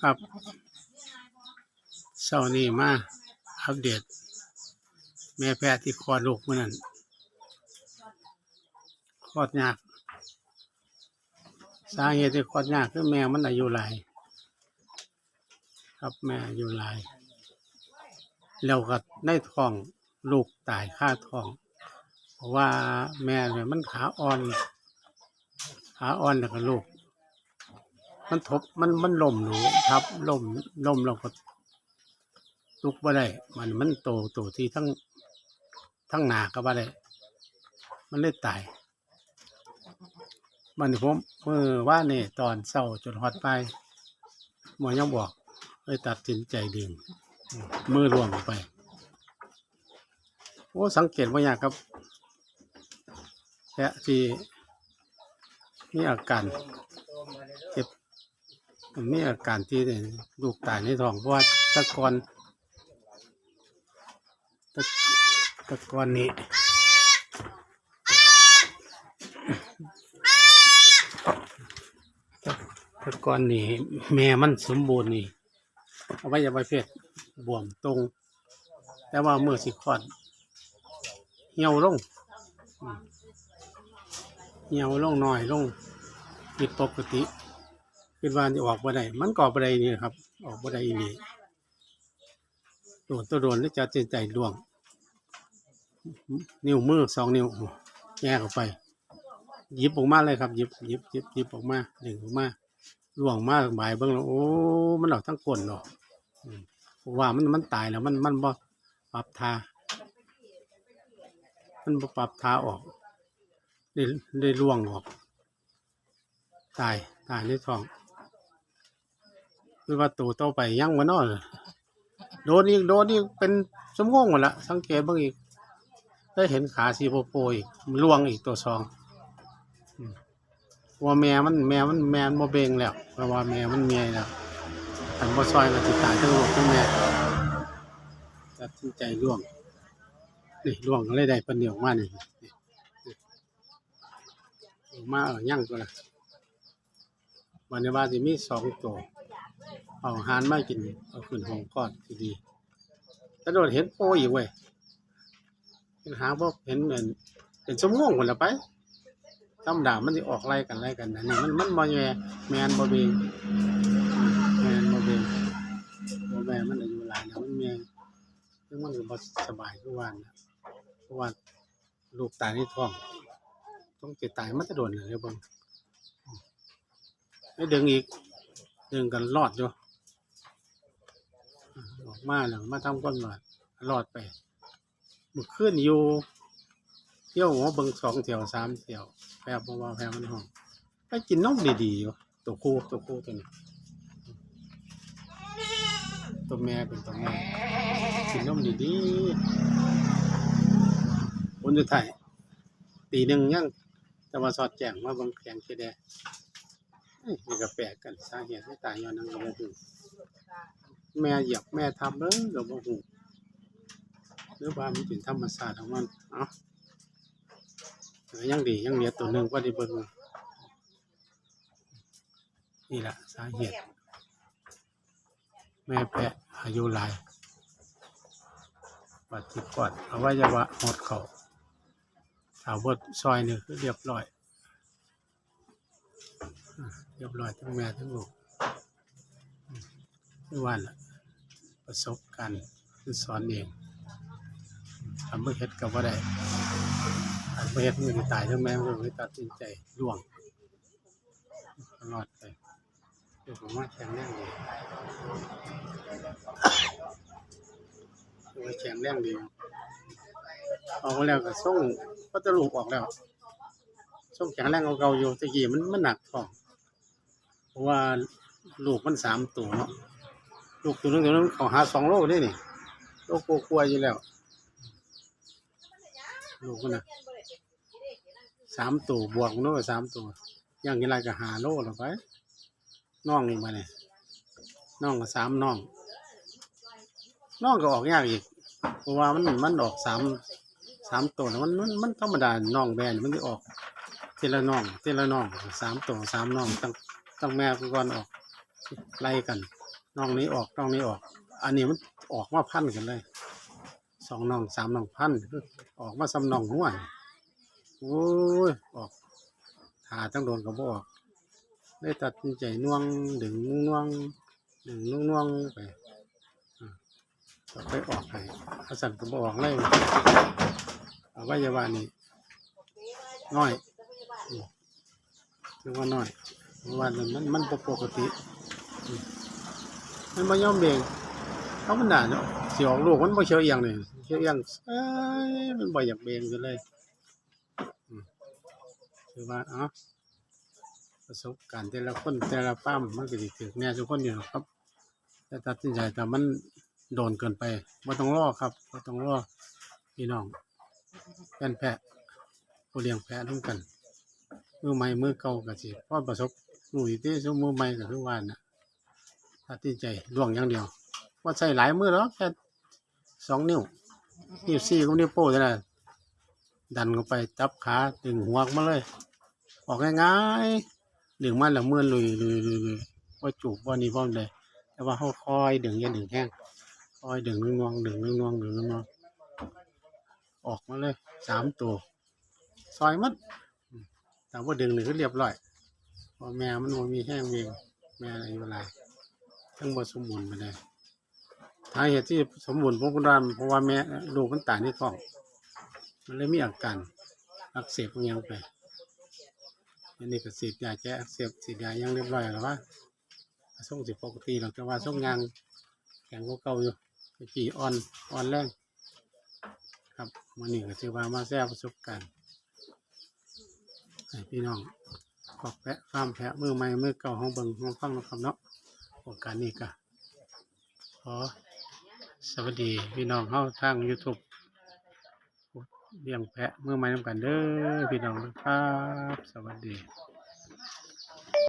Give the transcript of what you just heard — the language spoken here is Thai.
ครับเช้านี้มาอัปเดต แม่แพทย์ที่คลอดลูกเมื่อนั้นคลอดยากสาเหตุที่คลอดยากคือแม่มันอายุหลายครับแม่อายุหลายแล้วก็ในท้องลูกตายค่าท้อง เพราะว่าแม่เนี่ยมันขาอ่อนขาอ่อนแล้วก็ลูก มันทบมันมันล่มหนูทับล่มล่มแล้วก็ลุกบ่ได้ มันมันโตโตที่ทั้งทั้งหนาก็บ่ได้มันเลยตาย มันผมเมื่อว่านี่ยตอนเศร้าจนฮอดไปหมอยังบอกเลยตัดสินใจดึงมือรวมไป โอ้สังเกตว่าอย่างครับแพะที่มีอาการ มีอาการที่ลูกตายในท้องเพราะว่าตะกอนตะตะกอนนี้ตะกอนนี่แม่มันสมบูรณ์นี่เอาไว้อย่าไปเพศบวมตรง แต่ว่าเมื่อสิคลอดเหี่ยวลงเหี่ยวลงหน่อยลงผิดปกติ คิดว่าจะออกบ่ได้มันก็ออกบ่ได้นี่ครับ ออกบ่ได้อีนี่โดนตัวโดนแล้วจะเจนใจลวง นิ้วมือสองนิ้วแยกออกไปหยิบออกมาเลยครับหยิบหยิบหยิบหยิบออกมาดึงออกมาล่วงมาบายเบิ่งแล้วโอ้มันออกทั้งก้นเนาะอืมเพราะว่ามันมันตายแล้วมันมันบ่ปรับทามันบ่ปรับทาออกได้ได้ล่วงออก ตายตายในท้อง คือว่าตัวต่อไปยังวะนาะโดนอีกโดนอีกเป็นสมงงหมดละสังเกตบิ่งอีก ได้เห็นขาสีโปโปอีกล่วงอีกตัวสองว่าแม่มันแม่มันแม่มันบ่เบงแล้วเพราะว่าแม่มันเมียแล้วอันบ่ซอยก็สิดตายทั้งลูกทั้งแม่ตัดสินใจล่วงนี่ล่วงก็เลยได้เพิ่นเดียวมานี่นี่นี่ออกมาเออย่างตัวละวันนี้ว่าสิมีสองตัว เอาอาหารมากิน เอาขึ้นห้องก่อนดีแต่โดนเห็นโปอีกเว้ยเป็นหาบ่เห็นเหมือนเป็นสมงงหมดล้วไปธรรมดามันสิออกไล่กันไล่กันนะนี่มันมันบ่แย่แมนบ่เบงแมนบ่เบงบ่แม่มันอายุหลายแล้วมันแม่ซึ่งมันก็บ่สบายคือว่านะเพราะว่าลูกตายในท้อง ต้องสิตายมันจะโดนเลยบิ่งให้ดึงอีก ดึงกันรอดอยู่ออกมาแล้วมาทำก้นหลอดรอดไปมื่อคืนอยู่เที่ยวหัวเบิงสองเที่ยวสามเที่ยวแพรบว่าแพรมันห้องไปกินนมดีๆอยู่ตัวคู่ตัวคู่ตัวนี้ตัวแม่เป็นตัวแม่กินนมดีๆคนจะไทยตีหนึ่งยังแต่ว่าสอดแจ้งว่าบางแขงเคแด นี่ก็แปลกกันสาเหตุไม่ตายย้อนนั่งก็บ่ฮู้แม่เหยียบแม่ทำเด้อก็บ่ฮู้หรือว่ามันเป็นธรรมชาติของมันเอาเออยังดียังเหลือตัวหนึ่งก็ได้เบิ่งนี่แหละสาเหตุ แม่แพะอายุหลายปัดทิกอดอวัยวะหดเขาสาวบดซอยนี่คือเรียบร้อย เรียบร้อยทั้งแม่ทั้งลูกอืมคือว่าล่ะประสบการณ์คือสอนเองทำเพื่อเฮ็ดก็บ่ได้ทำเพื่อเฮ็ดมันสิตายทั้งแม่มันก็เลยตัดสินใจล่วงรอดไปเดี๋ยวผมว่าแข็งแรงดีว่าแข็งแรงดีออกมาแล้วก็ส่งก็จะลูกออกแล้วส่งแข็งแรงกว่าเก่าอยู่ตะกี้มันมันหนักท้อง ราะว่าลูกมันสามตัวเนาะลูกตัวนึงตัวนึงเขาหาสองโลนี่นี่โลกกลัวๆอยู่แล้ว ลูกมันนะสามตัวบวกมันด้วยสามตัวย่างกี่ไรก็หาโลละไปน้องอีกมาเนี่ยน้องก็สามน้องน้องก็ออกยากอีกเพราะว่ามันมันออกสามสามตัวมันมันมันธรรมดาน้องแบนมันจะออกเททีละน้องทีละน้องสามตัวสามน้องตั้ง ตั้งแม่ก่อนออกไล่กันน้องนี้ออกน้องนี้ออก อันนี้มันออกมาพันกันเลยสองน้องสามน้องพันออกมาสำนองหัวโอ้ยออกหาตั้งโดนกับ่ออกได้ตัดใจน่วงดึงน่วงดึงน่วงน่วงไปอ่าก็ไปออกไปอาสันก็บ่ออกเลยเอาไว้ยาวานี่น้อยอืมคือว่าน้อย ว่ามันมันปกติ มันไม่ยอมเบ่งเขามันด่าเนาะเสิออกลูกมันบ่เชียวเอียงเลยเชียวเอียงเอ้ยมันบ่อยากเบ่งกันเลยคือว่าเอ้าประสบการณ์แต่ละคนแต่ละปั้มมันก็สิถึกแน่ทุกคนอยู่ครับ แต่ตัดสินใจแต่มันโดนเกินไปบ่ต้องรอครับบ่ต้องรอพี่น้องแฟนแพะผู้เลี้ยงแพะร่วมกัน มือใหม่มือเก่าก็สิพ่อประสบ หนุ่ยที่สมือใหม่ก็คือว่าน่ะตัดใจล่วงอย่างเดียวว่าใส่หลายมือหรอกแค่สองนิ้วนิ้วสี่กับนิ้วโป้เท่านั้นดันเข้าไปจับขาดึงหัวอกมาเลย ออกง่ายๆดึงมันแล้วเมื่อลุยลุยลุยลุยว่าจูบว่านี่ว่าเลยแต่ว่าเขาคอยดึงอย่าดึงแห้งคอยดึงนวงๆดึงนวงๆดึงนวงๆองออกมาเลยสามตัวซอยมัดแต่ว่าดึงนี่ก็เรียบร้อย พอแม่มันมีแห้งเวงแม่อะไรเวลาทั้งบ่สมบูรณ์ไปเลยท้ายเหตุที่สมบูรณ์เพราะคุณรามเพราะว่าแม่ลูกมันตายในท้อง มันเลยมีอาการอักเสบอหยังไปอันนี้ก็ฉีดยาแก้อักเสบฉีดยายังเรียบร้อยแล้วว่าส่งสิปกติหรอกแต่ว่าส่งยางแข็งกว่าเก่าอยู่ตะกี้อ่อนอ่อนแรงครับวันนี้ก็ถือว่ามาแซ่ประสบการณ์พี่น้อง ขอบแพะฟาร์มแพะมือใหม่มือเก่าห้องเบิงห้องฟังนะครับเนาะโอกาสนี้ก็ขอสวัสดีพี่น้องเข้าทาง YouTube เลี้ยงแพะมือใหม่นำกันเด้อพี่น้องนะครับ สวัสดี